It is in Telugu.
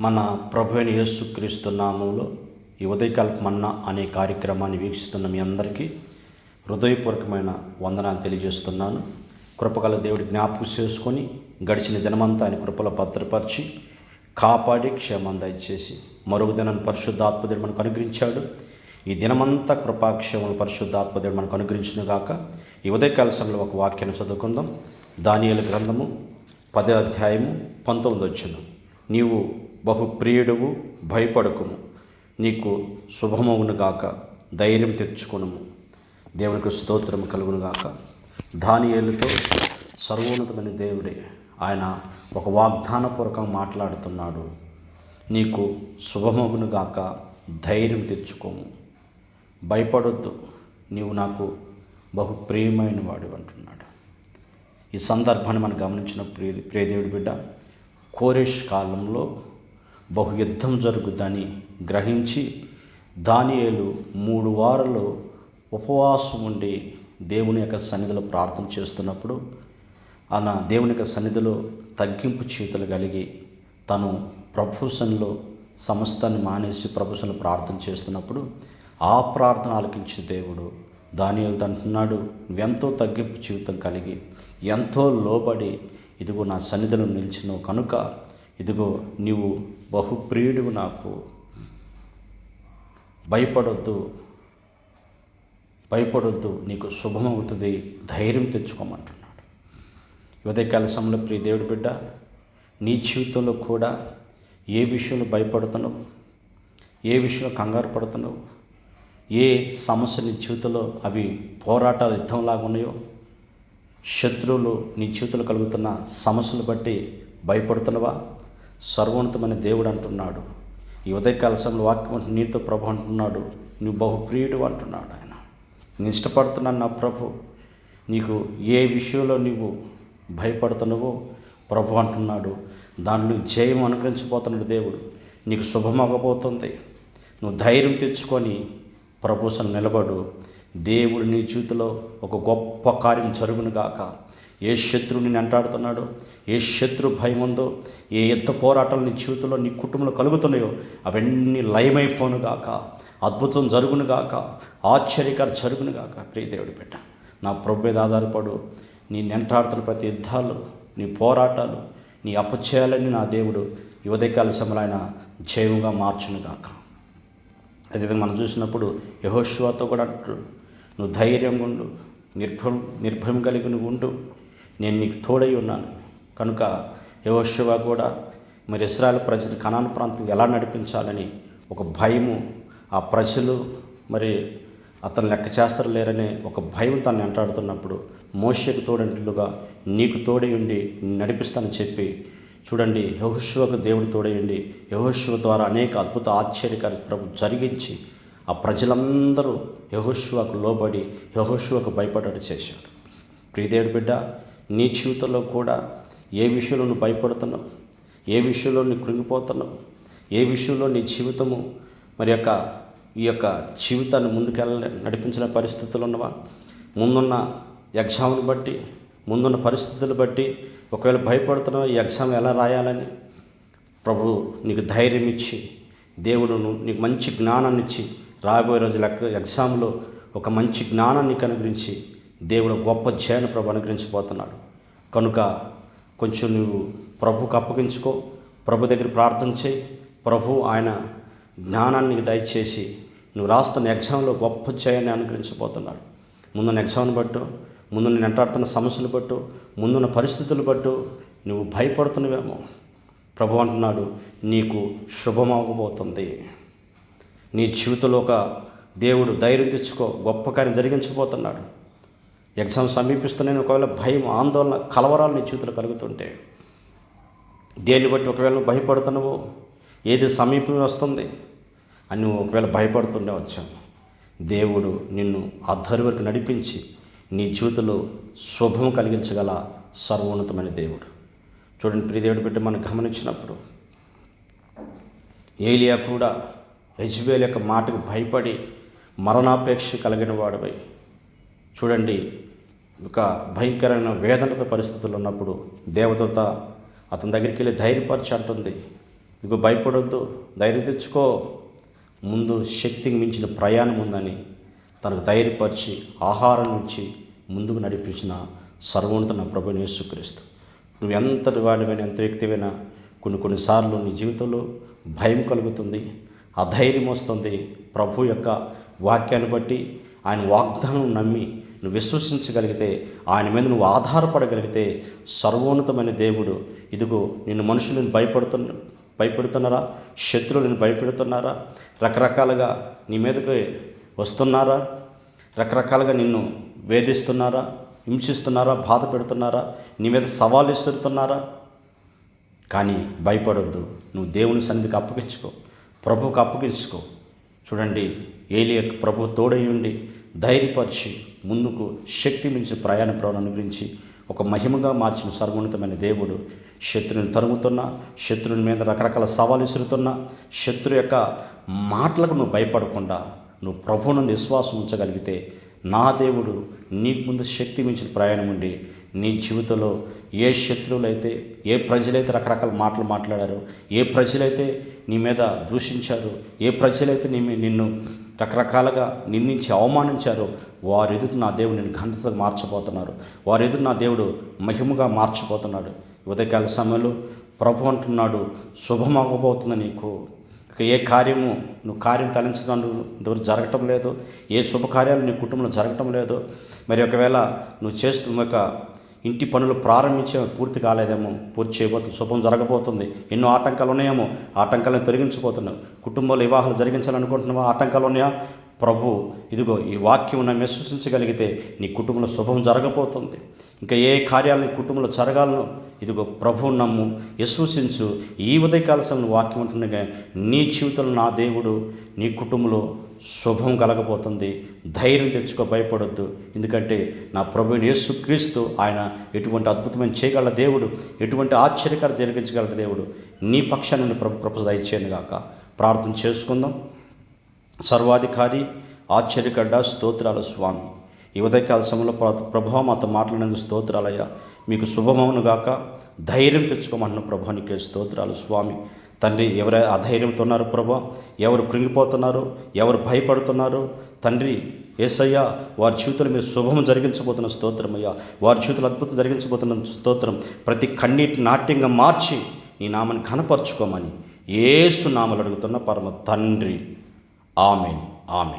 మన ప్రభు అయిన యేసుక్రీస్తు నామంలో ఈ ఉదయకాల మన్నా అనే కార్యక్రమాన్ని వీక్షిస్తున్న మీ అందరికీ హృదయపూర్వకమైన వందనాలు తెలియజేస్తున్నాను. కృపగల దేవుడి జ్ఞాపకం చేసుకొని గడిచిన దినమంతా ఆయన కృపలో భద్రపరిచి కాపాడి క్షేమం దయచేసి మరొక దినం పరిశుద్ధాత్మదేవుడు మనకు అనుగ్రహించాడు. ఈ దినమంతా కృపాక్షేమం పరిశుద్ధాత్మదేవుడు మనకు అనుగ్రహించిన గాక ఈ ఉదయకాల సమయంలో ఒక వాక్యాన్ని చదువుకుందాం. దానియేలు గ్రంథము పదే అధ్యాయము పంతొమ్మిది వచ్చిన నీవు బహు ప్రియుడువు భయపడకుము. నీకు శుభమవునుగాక ధైర్యం తెచ్చుకునుము. దేవునికి స్తోత్రం కలుగును గాక. దానియేలుతో సర్వోన్నతమైన దేవుడే ఆయన ఒక వాగ్దానపూర్వకం మాట్లాడుతున్నాడు. నీకు శుభమగును గాక ధైర్యం తెచ్చుకోము. భయపడొద్దు నీవు నాకు బహు ప్రియమైన వాడు అంటున్నాడు. ఈ సందర్భాన్ని మనం గమనించిన ప్రియ ప్రియదేవుడి బిడ్డ కోరేష్ కాలంలో బహు యుద్ధం జరుగుద్దని గ్రహించి దానియేలు మూడు వారాలు ఉపవాసం ఉండి దేవుని యొక్క సన్నిధిలో ప్రార్థన చేస్తున్నప్పుడు అలా దేవుని యొక్క సన్నిధిలో తగ్గింపు చేతులు కలిగి తను ప్రభుసంలో సమస్తాన్ని మానేసి ప్రభుసంలో ప్రార్థన చేస్తున్నప్పుడు ఆ ప్రార్థన ఆలకించే దేవుడు దానియలతో అంటున్నాడు ఎంతో తగ్గింపు జీవితం కలిగి ఎంతో లోబడి ఇదిగో నా సన్నిధిలో నిలిచినో కనుక ఇదిగో నీవు బహుప్రియుడివి నాకు. భయపడొద్దు. భయపడొద్దు. నీకు శుభమవుతుంది. ధైర్యం తెచ్చుకోమంటున్నాడు. ఉదయకాల సమయంలో ప్రియ దేవుడి బిడ్డ నీ జీవితంలో కూడా ఏ విషయంలో భయపడుతున్నావు? ఏ విషయంలో కంగారు పడుతున్నావు? ఏ సమస్య నీ జీవితంలో అవి పోరాటాలు యుద్ధంలాగా ఉన్నాయో? శత్రువులు నీ జీవితంలో కలుగుతున్న సమస్యలు బట్టి భయపడుతున్నవా? సర్వోన్నతమైన దేవుడు అంటున్నాడు. ఈ ఉదయకాల సమయంలో వాక్యం నీతో ప్రభు అంటున్నాడు. నువ్వు బహుప్రియుడు అంటున్నాడు ఆయన. నేను ఇష్టపడుతున్నాను నా ప్రభు. నీకు ఏ విషయంలో నువ్వు భయపడుతున్నావో ప్రభు అంటున్నాడు. దాంట్లో జయం అనుగ్రహించబోతున్నాడు దేవుడు. నీకు శుభమవ్వబోతుంది. నువ్వు ధైర్యం తెచ్చుకొని ప్రభుసం నిలబడు. దేవుడు నీ జీవితంలో ఒక గొప్ప కార్యం జరుగును గాక ఏ శత్రువు నేను అంటాడుతున్నాడు? ఏ శత్రు భయం ఉందో ఏ యుద్ధ పోరాటాలు నీ జీవితంలో నీ కుటుంబంలో కలుగుతున్నాయో అవన్నీ లయమైపోను గాక. అద్భుతం జరుగును గాక. ఆశ్చర్యకర జరుగును గాక. ప్రియదేవుడి బిడ్డ నా ప్రభు మీద ఆధారపడు. నీ నెంటాడుతున్న ప్రతి యుద్ధాలు నీ పోరాటాలు నీ అపచయాలని నా దేవుడు యువదకాల ఉదయకాల సమయంలో ఆయన జయముగా మార్చును గాక. అదేవిధంగా మనం చూసినప్పుడు యహోశివాతో కూడా అంటాడు నువ్వు ధైర్యంగా ఉండు నిర్భయం నిర్భయం కలిగి నువ్వు ఉండు. నేను నీకు తోడై ఉన్నాను. కనుక యహోశివ కూడా మరి ఇస్రాయల్ ప్రజలు కనాన ప్రాంతం ఎలా నడిపించాలని ఒక భయము ఆ ప్రజలు మరి అతను లెక్క చేస్తారు లేరనే ఒక భయం తను వెంటాడుతున్నప్పుడు మోషకు తోడంటులుగా నీకు తోడై ఉండి నడిపిస్తానని చెప్పి చూడండి యహోశివకు దేవుడు తోడయండి యహోశివ ద్వారా అనేక అద్భుత ఆశ్చర్యకార ప్రభు జరిగించి ఆ ప్రజలందరూ యహోశివకు లోబడి యహోశివకు భయపడేట్టు చేశాడు. ప్రియదేవుడు బిడ్డ నీ జీవితంలో కూడా ఏ విషయంలో నువ్వు భయపడుతున్నావు? ఏ విషయంలో నువ్వు కృంగిపోతున్నావు? ఏ విషయంలో నీ జీవితము మరి యొక్క ఈ యొక్క జీవితాన్ని ముందుకెళ్ళ నడిపించిన పరిస్థితులు ఉన్నవా? ముందున్న ఎగ్జామ్ని బట్టి ముందున్న పరిస్థితులు బట్టి ఒకవేళ భయపడుతున్నావు ఈ ఎగ్జామ్ ఎలా రాయాలని ప్రభు నీకు ధైర్యం ఇచ్చి దేవుడును నీకు మంచి జ్ఞానాన్ని ఇచ్చి రాబోయే రోజుల ఎగ్జామ్లో ఒక మంచి జ్ఞానాన్ని కనుగరించి దేవుడు గొప్ప జయాన్ని ప్రభు అనుగ్రహించిపోతున్నాడు కనుక కొంచెం నువ్వు ప్రభుకు అప్పగించుకో ప్రభు దగ్గర ప్రార్థన చేయి. ప్రభు ఆయన జ్ఞానాన్ని నీకు దయచేసి నువ్వు రాస్తున్న ఎగ్జామ్లో గొప్ప జయాన్ని అనుగ్రహించబోతున్నాడు. ముందున్న ఎగ్జామ్ని బట్టు ముందు నేను ఎంటాడుతున్న సమస్యలు బట్టు ముందున్న పరిస్థితులు బట్టు నువ్వు భయపడుతున్నవేమో. ప్రభు అంటున్నాడు నీకు శుభమవ్వబోతుంది. నీ జీవితంలో ఒక దేవుడు ధైర్యం తెచ్చుకో గొప్ప కార్యం జరిగించబోతున్నాడు. ఎగ్జామ్ సమీపిస్తున్నాయి ఒకవేళ భయం ఆందోళన కలవరాలు నీ జీవితంలో కలుగుతుంటే దేన్ని బట్టి ఒకవేళ నువ్వు భయపడుతున్నావో ఏది సమీపం వస్తుంది అని నువ్వు ఒకవేళ భయపడుతుండే వచ్చావు. దేవుడు నిన్ను అద్దరి వరకు నడిపించి నీ జీవితంలో శుభం కలిగించగల సర్వోన్నతమైన దేవుడు. చూడండి ప్రియదేవుడు బిడ్డ మనం గమనించినప్పుడు ఏలియా కూడా యజ్బేల్ యొక్క మాటకు భయపడి మరణాపేక్ష కలిగిన వాడిపై చూడండి ఒక భయంకరమైన వేదనతో పరిస్థితులు ఉన్నప్పుడు దేవదూత అతని దగ్గరికి వెళ్ళి ధైర్యపరిచి అంటుంది. ఇక భయపడొద్దు ధైర్యం తెచ్చుకో. ముందు శక్తికి మించిన ప్రయాణం ఉందని తనకు ధైర్యపరిచి ఆహారం ఇచ్చి ముందుకు నడిపించిన సర్వోన్నత నా ప్రభు యేసుక్రీస్తు. నువ్వు ఎంత వాడివైనా ఎంత వ్యక్తివైనా కొన్ని కొన్నిసార్లు నీ జీవితంలో భయం కలుగుతుంది అధైర్యం వస్తుంది. ప్రభు యొక్క వాక్యాన్ని బట్టి ఆయన వాగ్దానం నమ్మి నువ్వు విశ్వసించగలిగితే ఆయన మీద నువ్వు ఆధారపడగలిగితే సర్వోన్నతమైన దేవుడు. ఇదిగో నిన్ను మనుషులను భయపడుతున్న భయపెడుతున్నారా? శత్రువులను భయపెడుతున్నారా? రకరకాలుగా నీ మీదకి వస్తున్నారా? రకరకాలుగా నిన్ను వేధిస్తున్నారా? హింసిస్తున్నారా? బాధ పెడుతున్నారా? నీ మీద సవాలు ఇస్తున్నారా కానీ భయపడొద్దు. నువ్వు దేవుని సన్నిధికి అప్పగించుకో. ప్రభువుకి అప్పగించుకో. చూడండి ఏలియ ప్రభు తోడై ఉండి ధైర్యపరిచి ముందుకు శక్తి మించి ప్రయాణ ప్రవణ గురించి ఒక మహిమగా మార్చిన సర్వోన్నతమైన దేవుడు శత్రుని తరుముతున్నా శత్రుని మీద రకరకాల సవాలు విసురుతున్నా శత్రు యొక్క మాటలకు నువ్వు భయపడకుండా నువ్వు ప్రభువునందు విశ్వాసం ఉంచగలిగితే నా దేవుడు నీకు ముందు శక్తి మించిన ప్రయాణం ఉండి నీ జీవితంలో ఏ శత్రువులైతే ఏ ప్రజలైతే రకరకాల మాటలు మాట్లాడారు ఏ ప్రజలైతే నీ మీద దూషించారు ఏ ప్రజలైతే నీ నిన్ను రకరకాలుగా నిందించి అవమానించారో. వారు ఎదుట నా దేవుడు నేను ఘనతగా మార్చిపోతున్నారు వారు ఎదుట నా దేవుడు మహిమగా మార్చిపోతున్నాడు ఉదయకాల సమయంలో ప్రభు అంటున్నాడు శుభమవ్వబోతుంది నీకు. ఇక ఏ కార్యము నువ్వు కార్యం తలంచడానికి ఇంతవరకు జరగటం లేదు. ఏ శుభకార్యాలు నీ కుటుంబంలో జరగటం లేదు. మరి ఒకవేళ నువ్వు చేస్తున్న యొక్క ఇంటి పనులు ప్రారంభించే పూర్తి కాలేదేమో పూర్తి చేయబోతుంది శుభం జరగబోతుంది. ఎన్నో ఆటంకాలు ఉన్నాయేమో ఆటంకాలను తొలగించబోతున్నావు కుటుంబంలో వివాహాలు జరిగించాలనుకుంటున్నావా? ఆటంకాలు ఉన్నాయా? ప్రభు ఇదిగో ఈ వాక్యం నన్ను విశ్వసించగలిగితే నీ కుటుంబంలో శుభం జరగబోతుంది. ఇంకా ఏ కార్యాలు నీ కుటుంబంలో జరగాలను ఇదిగో ప్రభు నమ్ము విశ్వసించు. ఈ ఉదయకాల సమయంలో వాక్యం ఉంటుండగా నీ జీవితంలో నా దేవుడు నీ కుటుంబంలో శుభం కలగబోతుంది ధైర్యం తెచ్చుకో భయపడొద్దు. ఎందుకంటే నా ప్రభు యేసుక్రీస్తు ఆయన ఎటువంటి అద్భుతమైన చేయగల దేవుడు ఎటువంటి ఆశ్చర్యకర జరిగించగల దేవుడు నీ పక్షాన్ని ప్రభు ప్రభు దయచేయను గాక. ప్రార్థన చేసుకుందాం. సర్వాధికారి ఆశ్చర్యకడ్డ స్తోత్రాల స్వామి ఈ ఉదయకాల సమయంలో ప్ర- ప్రభు మాతో మాట్లాడినందుకు స్తోత్రాలయ్యా. మీకు శుభమవును గాక. ధైర్యం తెచ్చుకోమన్న ప్రభానికి స్తోత్రాలు స్వామి. తండ్రి ఎవరు అధైర్యంతో ఉన్నారు ప్రభా? ఎవరు కృంగిపోతున్నారు? ఎవరు భయపడుతున్నారు? తండ్రి ఏసయ్య వారి జీవితంలో మీరు శుభం జరిగించబోతున్న స్తోత్రం అయ్యా. వారి జీవితంలో అద్భుతం జరిగించబోతున్న స్తోత్రం. ప్రతి కన్నీటి నాట్యంగా మార్చి నీ నామని కనపరుచుకోమని ఏసు నామలు అడుగుతున్న పరమ తండ్రి. ఆమెన్. ఆమెన్.